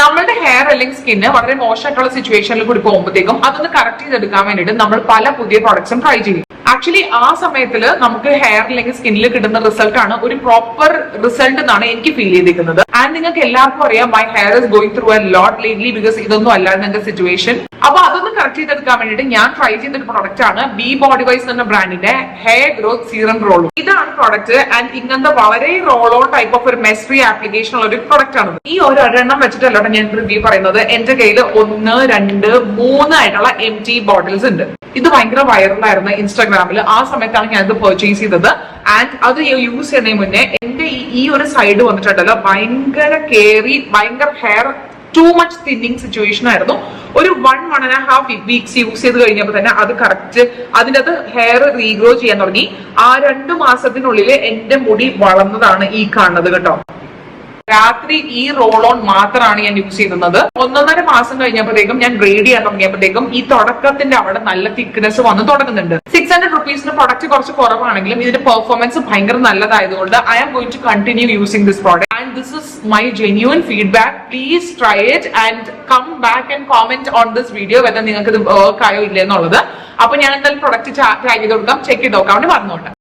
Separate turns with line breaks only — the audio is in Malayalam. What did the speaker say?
നമ്മളുടെ ഹെയർ അല്ലെങ്കിൽ സ്കിന്ന് വളരെ മോശമായിട്ടുള്ള സിറ്റുവേഷനിൽ കൂടി പോകുമ്പോഴത്തേക്കും അതൊന്ന് കറക്റ്റ് ചെയ്തെടുക്കാൻ വേണ്ടിയിട്ട് നമ്മൾ പല പുതിയ പ്രോഡക്ട്സും ട്രൈ ചെയ്യും. ആക്ച്വലി ആ സമയത്തിൽ നമുക്ക് ഹെയർ അല്ലെങ്കിൽ സ്കിന്നിൽ കിട്ടുന്ന റിസൾട്ട് ആണ് ഒരു പ്രോപ്പർ റിസൾട്ട് എന്നാണ് എനിക്ക് ഫീൽ ചെയ്തിരിക്കുന്നത്. ആൻഡ് നിങ്ങൾക്ക് എല്ലാവർക്കും അറിയാം my hair is going through a lot lately because ഇതൊന്നും അല്ലാതെ സിറ്റുവേഷൻ അപ്പൊ അതൊന്ന് കറക്റ്റ് ചെയ്തെടുക്കാൻ വേണ്ടിയിട്ട് ഞാൻ ട്രൈ ചെയ്ത ഒരു പ്രോഡക്റ്റ് ആണ് ബി ബോഡി വൈസ് എന്ന ബ്രാൻഡിന്റെ ഹെയർ ഗ്രോത്ത് സീറം റോൾ ഇതാണ് പ്രോഡക്റ്റ് ആൻഡ് ഇങ്ങനത്തെ വളരെ റോൾ ഓൺ ടൈപ്പ് ഓഫ് ഒരു മെസ്ട്രി ആപ്ലിക്കേഷൻ ഉള്ള ഒരു പ്രോഡക്റ്റ് ആണ്. ഈ ഒരു ഒരെണ്ണം വെച്ചിട്ടല്ലോട്ടെ ഞാൻ റിവ്യൂ പറയുന്നത്. എന്റെ കയ്യിൽ ഒന്ന് രണ്ട് മൂന്ന് ആയിട്ടുള്ള എം ടി ബോട്ടിൽസ് ഉണ്ട്. ഇത് ഭയങ്കര വൈറലായിരുന്നു ഇൻസ്റ്റാഗ്രാമിൽ ആ സമയത്താണ് ഞാൻ ഇത് പർച്ചേസ് ചെയ്തത്. ആൻഡ് അത് യൂസ് ചെയ്യുന്നതിന് മുന്നേ എന്റെ ഈ ഒരു സൈഡ് വന്നിട്ടുണ്ടല്ലോ. ഭയങ്കര കേറി ഭയങ്കര hair too much thinning situation ആയിരുന്നു. ഒരു one one and half weeks use ചെയ്ത് കഴിഞ്ഞപ്പോൾ തന്നെ അത് കറക്റ്റ് അതിന്റെ അത് ഹെയർ റീഗ്രോ ചെയ്യാൻ തുടങ്ങി. ആ രണ്ട് മാസത്തിനുള്ളിൽ എന്റെ മുടി വളർന്നതാണ് ഈ കാണുന്നത് കേട്ടോ. രാത്രി ഈ റോൾ ഓൺ മാത്രമാണ് ഞാൻ യൂസ് ചെയ്യുന്നത്. ഒന്നൊന്നര മാസം കഴിഞ്ഞപ്പോഴത്തേക്കും ഞാൻ ഗ്രേഡ് ചെയ്യാൻ തുടങ്ങിയപ്പോഴത്തേക്കും ഈ തുടക്കത്തിന്റെ അവിടെ നല്ല തിക്നെസ് വന്ന് തുടങ്ങുന്നുണ്ട്. സിക്സ് ഹൺഡ്രഡ് റുപ്പീസിന് പ്രൊഡക്റ്റ് കുറച്ച് കുറവാണെങ്കിലും ഇതിന്റെ പെർഫോമൻസ് ഭയങ്കര നല്ലതായതുകൊണ്ട് I am going to continue using this product and this is my genuine feedback please try it and come back and comment on this video whether നിങ്ങൾക്ക് ഇത് വർക്ക് ആയോ ഇല്ലെന്നുള്ളത് അപ്പൊ ഞാൻ എന്തായാലും പ്രൊഡക്റ്റ് ടാഗ് ചെയ്ത് കൊടുക്കാം ചെക്ക് ചെയ്ത് നോക്കാം വേണ്ടി പറഞ്ഞോട്ടെ.